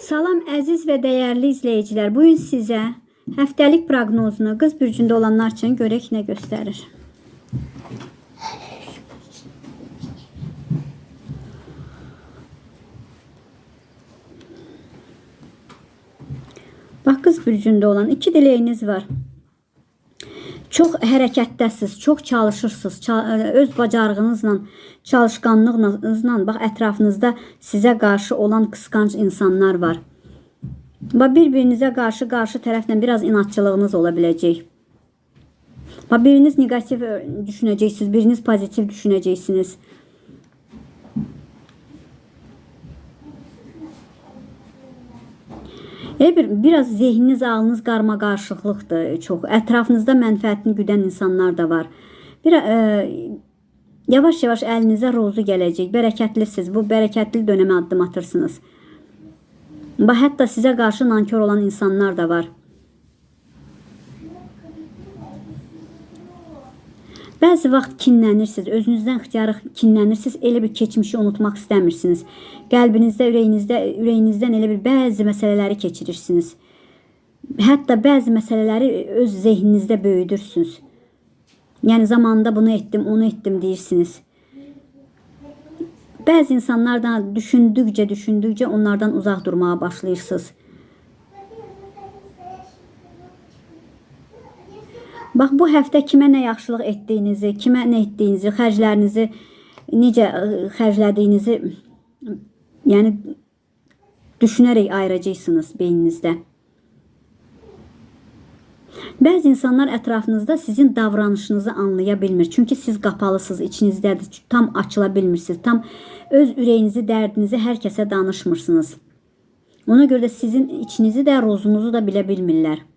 Salam əziz və dəyərli izləyicilər. Bu gün sizə həftəlik proqnozunu qız bürcündə olanlar üçün görək nə göstərir. Bax qız bürcündə olan iki diləyiniz var. Çox hərəkətdəsiz, çox çalışırsınız. Ça- öz bacarığınızla, çalışqanlığınızla bax ətrafınızda sizə qarşı olan qısqanc insanlar var. Bax bir-birinizə qarşı qarşı tərəflə biraz inadçılığınız ola biləcək. Bax biriniz negativ ö, düşünəcəksiniz, biriniz pozitiv düşünəcəksiniz. Elə bir biraz zehniniz, ağlınız qarma qarışıqlıqdır çox. Ətrafınızda mənfəətini güdən insanlar da var. Bir e, yavaş-yavaş əlinizə rozu gələcək. Bərəkətlisiniz. Bu bərəkətli dönəmə addım atırsınız. Bax hətta sizə qarşı nankor olan insanlar da var. Bəzi vaxt kinlənirsiniz, özünüzdən ixtiyarı kinlənirsiniz, elə bir keçmişi unutmaq istəmirsiniz. Qəlbinizdə, ürəyinizdə, ürəyinizdən elə bir bəzi məsələləri keçirirsiniz. Hətta bəzi məsələləri öz zehninizdə böyüdürsünüz. Yəni zamanında bunu etdim, onu etdim deyirsiniz. Bəzi insanlardan düşündükcə, düşündükcə onlardan uzaq durmağa başlayırsınız. Bax bu həftə kimə nə yaxşılıq etdiyinizi, kimə nə etdiyinizi, xərclərinizi necə ə, xərclədiyinizi yəni düşünərək ayıracaqsınız beyninizdə. Bəzi insanlar ətrafınızda sizin davranışınızı anlaya bilmir. Çünki siz qapalısınız, içinizdədir. Tam açıla bilmirsiniz. Tam öz ürəyinizi, dərdinizi hər kəsə danışmırsınız. Ona görə də sizin içinizi də, rozunuzu da bilə bilmirlər.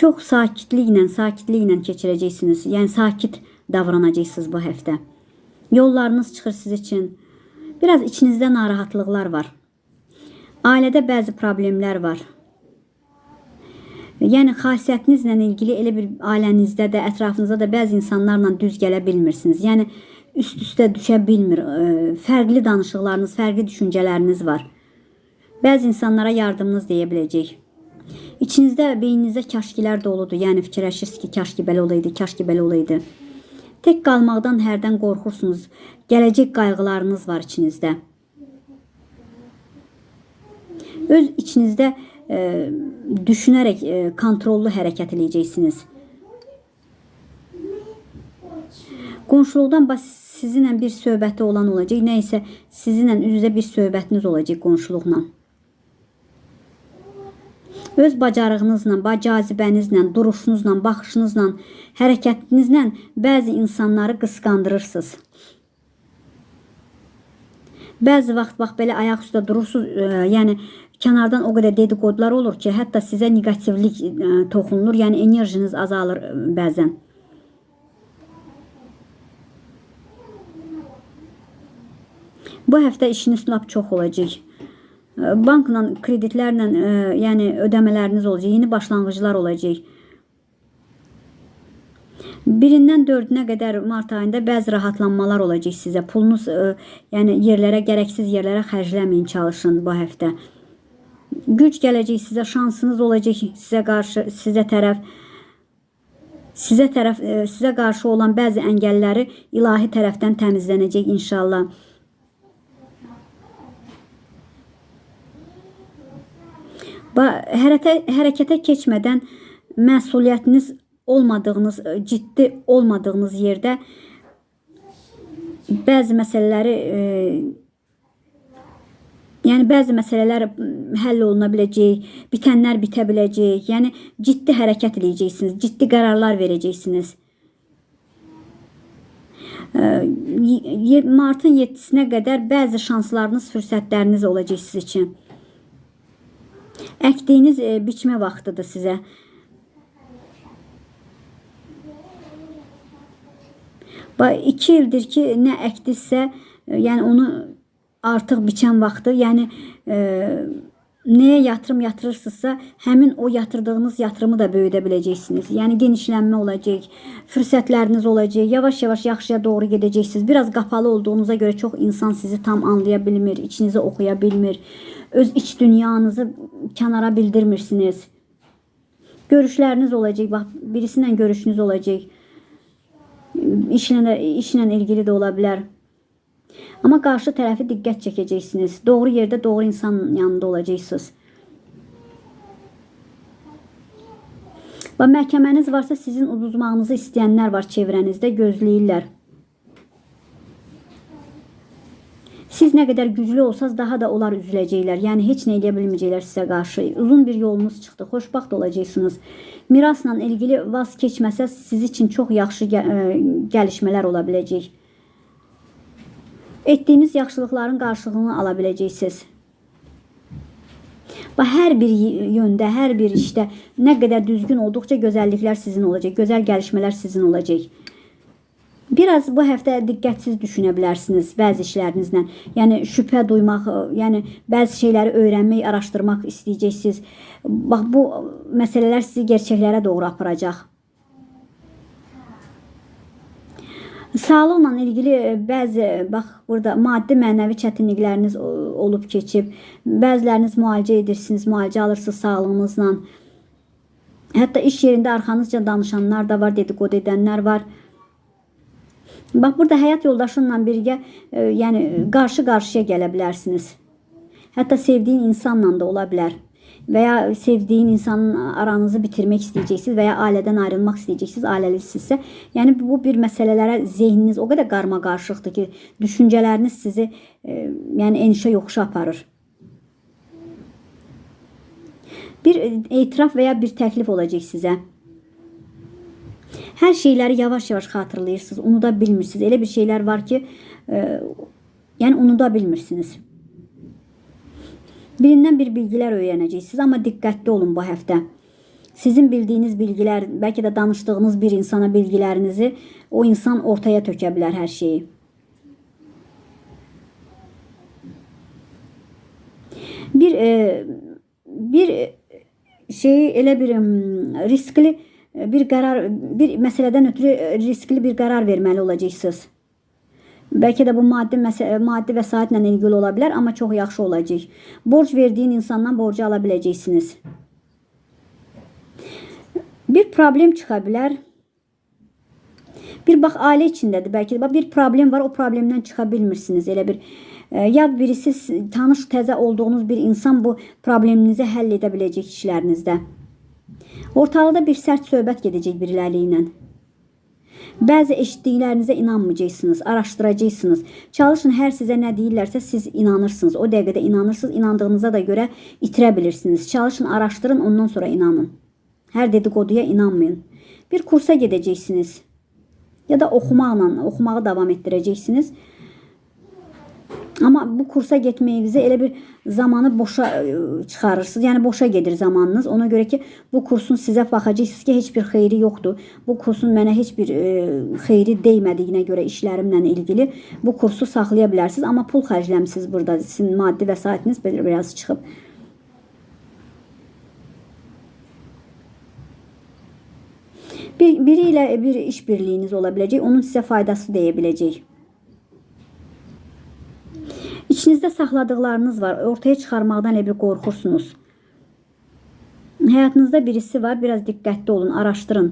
Çox sakitliklə, sakitliklə keçirəcəksiniz. Yəni sakit davranacaqsınız bu həftə. Yollarınız çıxır siz üçün. Biraz içinizdə narahatlıqlar var. Ailədə bəzi problemlər var. Yəni xasiyyətinizlə ilgili elə bir ailənizdə də, ətrafınızda da bəzi insanlarla düz gələ bilmirsiniz. Yəni üst-üstə düşə bilmir. ə, Fərqli danışıqlarınız, fərqli düşüncələriniz var. Bəzi insanlara yardımınız deyə biləcək. İçinizdə, beyninizdə kaşkilər doludur. Yəni fikirləşirsiniz ki, kaşki belə olaydı, kaşki belə olaydı. Tək qalmaqdan hərdən qorxursunuz. Gələcək qayğılarınız var içinizdə. Öz içinizdə e, düşünərək e, kontrollu hərəkət edəcəksiniz. Qonşuluqdan baş sizinlə bir söhbəti olan olacaq. Nə isə sizinlə bir söhbətiniz olacaq qonşuluqla. Öz bacarığınızla, bacazibənizlə, duruşunuzla, baxışınızla, hərəkətinizlə bəzi insanları qısqandırırsınız. Bəzi vaxt bax belə ayaq üstə durursunuz, e, yəni kənardan o qədər dedikodular olur ki, hətta sizə neqativlik e, toxunulur, yəni enerjiniz azalır e, bəzən. Bu həftə işiniz lap çox olacaq. E, Bankla, kreditlərlə, e, yəni ödəmələriniz olacaq, yeni başlanğıclar olacaq. Birindən dördünə qədər mart ayında bəzi rahatlanmalar olacaq sizə. Pulunuz ə, yəni yerlərə, gərəksiz yerlərə xərcləməyin, çalışın bu həftə. Güc gələcək sizə, şansınız olacaq sizə qarşı, sizə tərəf sizə tərəf ə, sizə qarşı olan bəzi əngəlləri ilahi tərəfdən təmizlənəcək inşallah. Və hərəkətə, keçmədən məsuliyyətiniz olmadığınız, e, ciddi olmadığınız yerdə bəzi məsələləri e, yəni bəzi məsələlər həll oluna biləcək, bitənlər bitə biləcək. Yəni ciddi hərəkət edəcəksiniz, ciddi qərarlar verəcəksiniz. E, Martın 7-sinə qədər bəzi şanslarınız, fürsətləriniz olacaq siz üçün. Əkdiyiniz e, biçmə vaxtıdır sizə. Bax 2 ildir ki, nə əkdinizsə, e, yəni onu artıq biçən vaxtı, yəni e, Nəyə yatırım yatırırsınızsa, həmin o yatırdığınız yatırımı da böyüdə biləcəksiniz. Yəni genişlənmə olacaq, fürsətləriniz olacaq. Yavaş-yavaş yaxşıya doğru gedəcəksiniz. Biraz qapalı olduğunuza görə çox insan sizi tam anlaya bilmir, içinizi oxuya bilmir. Öz iç dünyanızı kənara bildirmirsiniz. Görüşləriniz olacaq. Bax, birisindən görüşünüz olacaq. İşlə də işlə ilgili də ola bilər. Amma qarşı tərəfi diqqət çəkəcəksiniz. Doğru yerdə, doğru insanın yanında olacaqsınız. Və məhkəməniz varsa sizin uduzmağınızı istəyənlər var çevrənizdə, gözləyirlər. Siz nə qədər güclü olsaz daha da onlar üzüləcəklər. Yəni heç nə edə bilməyəcəklər sizə qarşı. Uzun bir yolunuz çıxdı. Xoşbaxt olacaqsınız. Mirasla ilgili vaz keçməsə siz üçün çox yaxşı ə, gəlişmələr ola biləcək. Etdiyiniz yaxşılıqların qarşılığını ala biləcəksiniz. Və hər bir yöndə, hər bir işdə nə qədər düzgün olduqca gözəlliklər sizin olacaq, gözəl gəlişmələr sizin olacaq. Biraz bu həftə diqqətsiz düşünə bilərsiniz bəzi işlərinizlə. Yəni şübhə duymaq, yəni bəzi şeyləri öyrənmək, araşdırmaq istəyəcəksiniz. Bax bu məsələlər sizi gerçəklərə doğru aparacaq. Sağlıqla ilgili e, bəzi bax burada maddi mənəvi çətinlikləriniz olub keçib. Bəziləriniz müalicə edirsiniz, müalicə alırsınız sağlığınızla. Hətta iş yerində arxanızca danışanlar da var, dedikodu edənlər var. Bax burada həyat yoldaşınla birgə e, yəni qarşı-qarşıya gələ bilərsiniz. Hətta sevdiyin insanla da ola bilər. Və ya sevdiyin insanın aranızı bitirmək istəyəcəksiniz və ya ailədən ayrılmaq istəyəcəksiniz, ailəlisinizsə. Yəni bu bir məsələlərə zehniniz o qədər qarma-qarışıqdır ki, düşüncələriniz sizi e, yəni enişə yoxuşa aparır. Bir e, etiraf və ya bir təklif olacaq sizə. Hər şeyləri yavaş-yavaş xatırlayırsınız, unuda bilmirsiniz. Elə bir şeylər var ki, e, yəni unuda bilmirsiniz. Birindən bir bilgilər öyrənəcəksiniz, amma diqqətli olun bu həftə. Sizin bildiyiniz bilgilər, bəlkə də danışdığınız bir insana bilgilərinizi o insan ortaya tökə bilər hər şeyi. Bir e, bir şeyi elə bir em, riskli e, bir qərar bir məsələdən ötürü e, riskli bir qərar verməli olacaqsınız. Bəlkə də bu maddi məsə maddi vəsaitlə ilgili ola bilər, amma çox yaxşı olacaq. Borc verdiyin insandan borcu ala biləcəksiniz. Bir problem çıxa bilər. Bir bax ailə içindədir. Bəlkə də bax bir problem var, o problemdən çıxa bilmirsiniz. Elə bir e, yad birisi tanış təzə olduğunuz bir insan bu probleminizi həll edə biləcək işlərinizdə. Ortalıqda bir sərt söhbət gedəcək biriləri ilə. Bəzi eşitdiklərinizə inanmayacaqsınız, araşdıracaqsınız. Çalışın hər sizə nə deyirlərsə siz inanırsınız. O dəqiqədə inanırsınız, inandığınıza da görə itirə bilirsiniz. Çalışın, araşdırın, ondan sonra inanın. Hər dedikoduya inanmayın. Bir kursa gedəcəksiniz. Ya da oxumaqla, oxumağı davam etdirəcəksiniz. Amma bu kursa getməyinizə elə bir zamanı boşa e, çıxarırsınız. Yəni boşa gedir zamanınız. Ona görə ki, bu kursun sizə baxacaqsınız ki, heç bir xeyri yoxdur. Bu kursun mənə heç bir e, xeyri dəymədiyinə görə işlərimlə ilgili bu kursu saxlaya bilərsiniz. Amma pul xərcləmisiniz burada. Sizin maddi vəsaitiniz bir- biraz çıxıb. Bir, biri ilə bir iş birliyiniz ola biləcək. Onun sizə faydası deyə biləcək. İçinizdə saxladıqlarınız var. Ortaya çıxarmaqdan elə bir qorxursunuz. Həyatınızda birisi var. Biraz diqqətli olun, araşdırın.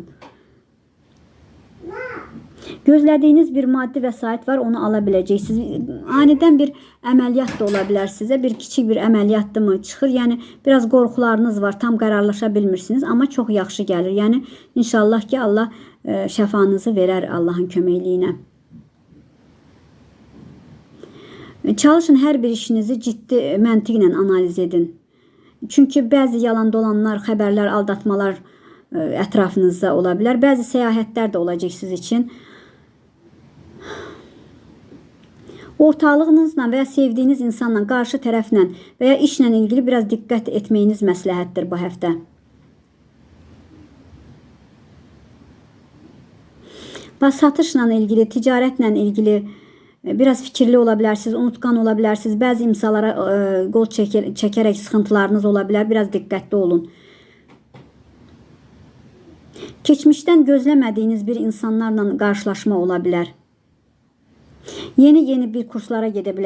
Gözlədiyiniz bir maddi vəsait var, onu ala biləcəksiniz. Anidən bir əməliyyat da ola bilər sizə. Bir kiçik bir əməliyyatdır mı çıxır? Yəni biraz qorxularınız var, tam qərarlaşa bilmirsiniz, amma çox yaxşı gəlir. Yəni inşallah ki, Allah e, şəfanızı verər Allahın köməkliyi ilə. Çalışın hər bir işinizi ciddi məntiqlə analiz edin. Çünki bəzi yalan dolanlar, xəbərlər, aldatmalar ətrafınızda ola bilər. Bəzi səyahətlər də olacaq siz üçün. Ortağınızla və ya sevdiyiniz insanla, qarşı tərəflə və ya ilgili biraz diqqət etməyiniz məsləhətdir bu həftə. Və satışla ilgili, ticarətlə ilgili E, Biraz fikirli ola bilərsiniz, unutqan ola bilərsiniz. Bəzi imzalara e, qol çəkər, çəkərək sıxıntılarınız ola bilər. Biraz diqqətli olun. Keçmişdən gözləmədiyiniz bir insanlarla qarşılaşma ola bilər. Yeni-yeni bir kurslara gedə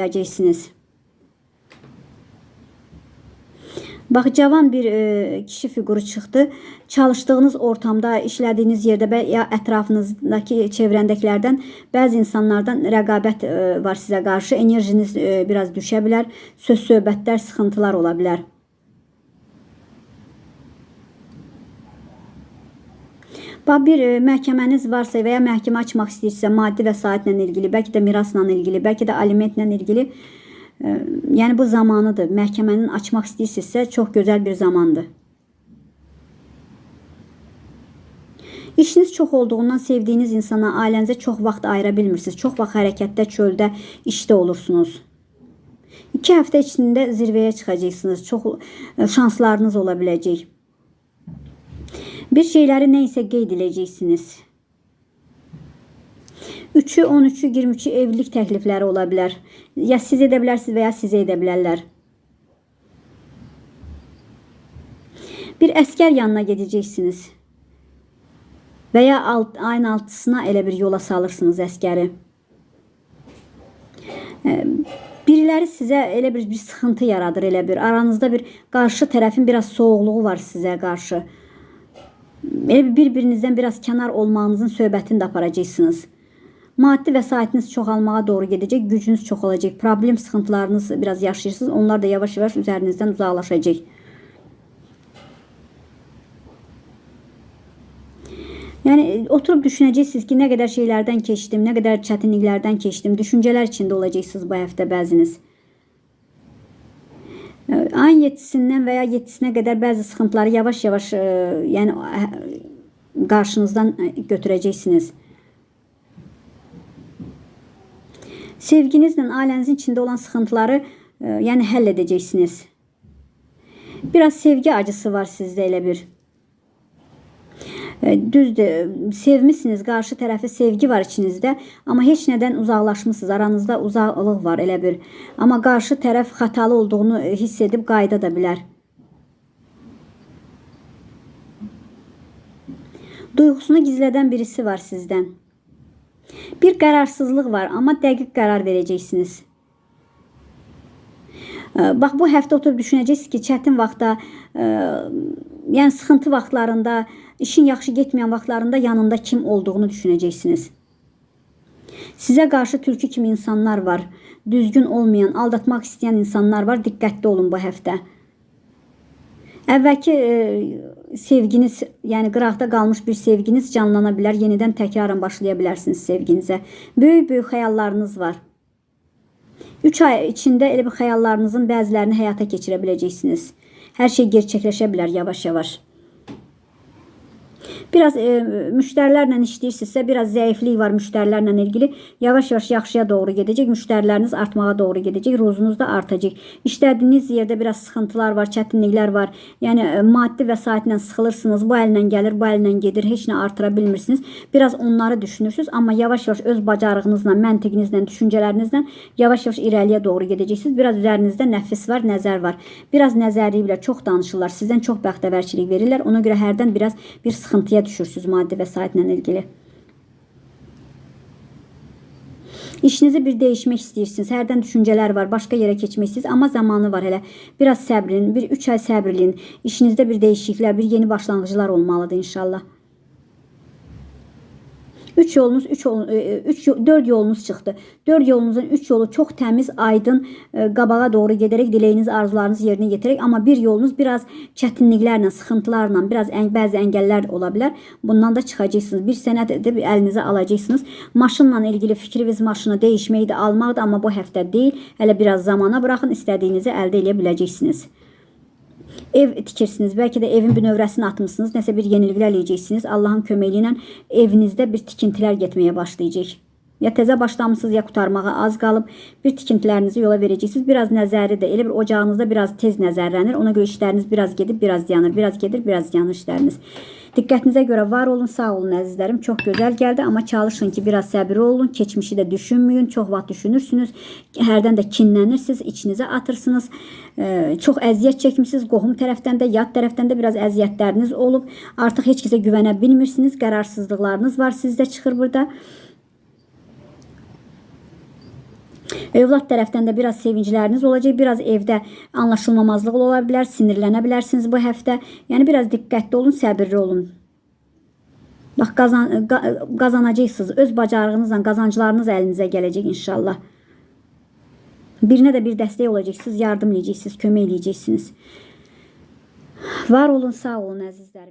Bax cavan bir e, kişi fiquru çıxdı. Çalışdığınız ortamda, işlədiyiniz yerdə və ya ətrafınızdakı çevrəndəkilərdən bəzi insanlardan rəqabət e, var sizə qarşı. Enerjiniz e, biraz düşə bilər. Söz söhbətlər, sıxıntılar ola bilər. Bax bir e, məhkəməniz varsa və ya məhkəmə açmaq istəyirsə, maddi vəsaitlə ilgili, bəlkə də mirasla ilgili, bəlkə də alimentlə ilgili, yəni bu zamanıdır. Məhkəmənin açmaq istəyirsinizsə, çox gözəl bir zamandır. İşiniz çox olduğundan sevdiyiniz insana, ailənizə çox vaxt ayıra bilmirsiniz. Çox vaxt hərəkətdə, çöldə, işdə olursunuz. 2 həftə içində zirvəyə çıxacaqsınız. Çox e, şanslarınız ola biləcək. Bir şeyləri neysə qeyd edəcəksiniz. 3-ü, 13-ü, 23-ü evlilik təklifləri ola bilər. Ya siz edə bilərsiniz və ya sizə edə bilərlər. Bir əskər yanına gedəcəksiniz. Və ya alt, ayın altısına elə bir yola salırsınız əskəri. Biriləri sizə elə bir, bir sıxıntı yaradır, elə bir aranızda bir qarşı tərəfin biraz soğuqluğu var sizə qarşı. Elə bir bir-birinizdən biraz kənar olmağınızın söhbətini də aparacaqsınız. Maddi vəsaitiniz çoxalmağa doğru gedəcək, gücünüz çoxalacaq. Problem, sıxıntılarınız biraz yaşayırsınız. Onlar da yavaş-yavaş üzərinizdən uzaqlaşacaq. Yəni e, oturub düşünəcəksiniz ki, nə qədər şeylərdən keçdim, nə qədər çətinliklərdən keçdim. Düşüncələr içində olacaqsınız bu həftə bəziniz. Ayın 7-sindən və ya 7-sinə qədər bəzi sıxıntıları yavaş-yavaş e, yəni ə, qarşınızdan Sevginizlə ailənizin içində olan sıxıntıları e, yəni həll edəcəksiniz. Biraz sevgi acısı var sizdə elə bir. E, Düzdür, sevmisiniz, qarşı tərəfi sevgi var içinizdə, amma heç nədən uzaqlaşmısınız, aranızda uzaqlıq var elə bir. Amma qarşı tərəf xətalı olduğunu hiss edib qayıda da bilər. Duyğusunu gizlədən birisi var sizdən. Bir qərarsızlıq var, amma dəqiq qərar verəcəksiniz. Ə, Bax bu həftə oturub düşünəcəksiniz ki, çətin vaxtda, ə, yəni sıxıntı vaxtlarında, işin yaxşı getməyən vaxtlarında yanında kim olduğunu düşünəcəksiniz. Sizə qarşı tülkü kimi insanlar var. Düzgün olmayan, aldatmaq istəyən insanlar var. Diqqətli olun bu həftə. Əvvəlki e, sevginiz, yəni qıraqda qalmış bir sevginiz canlana bilər. Yenidən təkrarən başlaya bilərsiniz sevginizə. Böyük-böyük xəyallarınız var. 3 ay içində elə bir xəyallarınızın bəzilərini həyata keçirə biləcəksiniz. Hər şey gerçəkləşə bilər yavaş-yavaş. Biraz e, müştərilərlə işləyirsinizsə, biraz zəiflik var müştərilərlə ilgili. Yavaş-yavaş yaxşıya doğru gedəcək. Müştəriləriniz artmağa doğru gedəcək. Rozunuz da artacaq. İşlədiyiniz yerdə biraz sıxıntılar var, çətinliklər var. Yəni e, maddi vəsaitlə sıxılırsınız. Bu əllə gəlir, bu əllə gedir. Heç nə artıra bilmirsiniz. Biraz onları düşünürsüz, amma yavaş-yavaş öz bacarığınızla, məntiqinizlə, düşüncələrinizlə yavaş-yavaş irəliyə doğru gedəcəksiniz. Biraz üzərinizdə nəfis var, nəzər var. Biraz nəzərləyiblər, çox danışırlar. Sizdən çox bəxtəvərçilik verirlər. Ona görə hərdən biraz bir sıxıntıya düşürsüz maddi vəsaitlə ilgili. İşinizi bir değişmək istəyirsiniz. Hərdən düşüncələr var, başqa yerə keçmək istəyirsiniz, amma zamanı var hələ. Biraz səbrin, bir 3 ay səbrləyin. İşinizdə bir dəyişikliklər, bir yeni başlanğıclar olmalıdır inşallah. 3 yolunuz 3 yol 3 4 yolunuz çıxdı. 4 yolunuzun 3 yolu çox təmiz, aydın, e, qabağa doğru gedərək diləyiniz, arzularınızı yerinə yetirərək, amma bir yolunuz biraz çətinliklərlə, sıxıntılarla, biraz ən, bəzi əngəllər ola bilər. Bundan da çıxacaqsınız. Bir sənəd edib əlinizə alacaqsınız. Maşınla ilgili fikriniz maşını dəyişməkdir, almaqdır, amma bu həftə deyil. Hələ biraz zamana buraxın, istədiyinizi əldə edə biləcəksiniz. Ev tikirsiniz. Bəlkə də evin bir növrəsini atmısınız. Nəsə bir yeniliklər eləyəcəksiniz. Allahın köməyi ilə evinizdə bir tikintilər getməyə başlayacaq. Ya təzə başlamısınız, ya qutarmağa az qalıb bir tikintilərinizi yola verəcəksiniz. Biraz nəzəri də elə bir ocağınızda biraz tez nəzərlənir. Ona görə işləriniz biraz gedib, biraz yanır. Biraz gedir, biraz yanır işləriniz. Diqqətinizə görə var olun, sağ olun əzizlərim. Çox gözəl gəldi, amma çalışın ki, biraz səbirli olun. Keçmişi də düşünməyin. Çox vaxt düşünürsünüz. Hərdən də kinlənirsiniz, içinizə atırsınız. Ee, çox əziyyət çəkmisiniz. Qohum tərəfdən də, yad tərəfdən də biraz əziyyətləriniz olub. Artıq heç kəsə güvənə bilmirsiniz. Qərarsızlıqlarınız var sizdə çıxır burada. Övlad tərəfdən də biraz sevincləriniz olacaq. Biraz evdə anlaşılmamazlıq ola bilər, sinirlənə bilərsiniz bu həftə. Yəni biraz diqqətli olun, səbirli olun. Bax qazan qa- qazanacaqsınız. Öz bacarığınızla qazanclarınız əlinizə gələcək inşallah. Birinə də bir dəstək olacaqsınız, yardım edəcəksiniz, kömək edəcəksiniz. Var olun, sağ olun əzizlərim.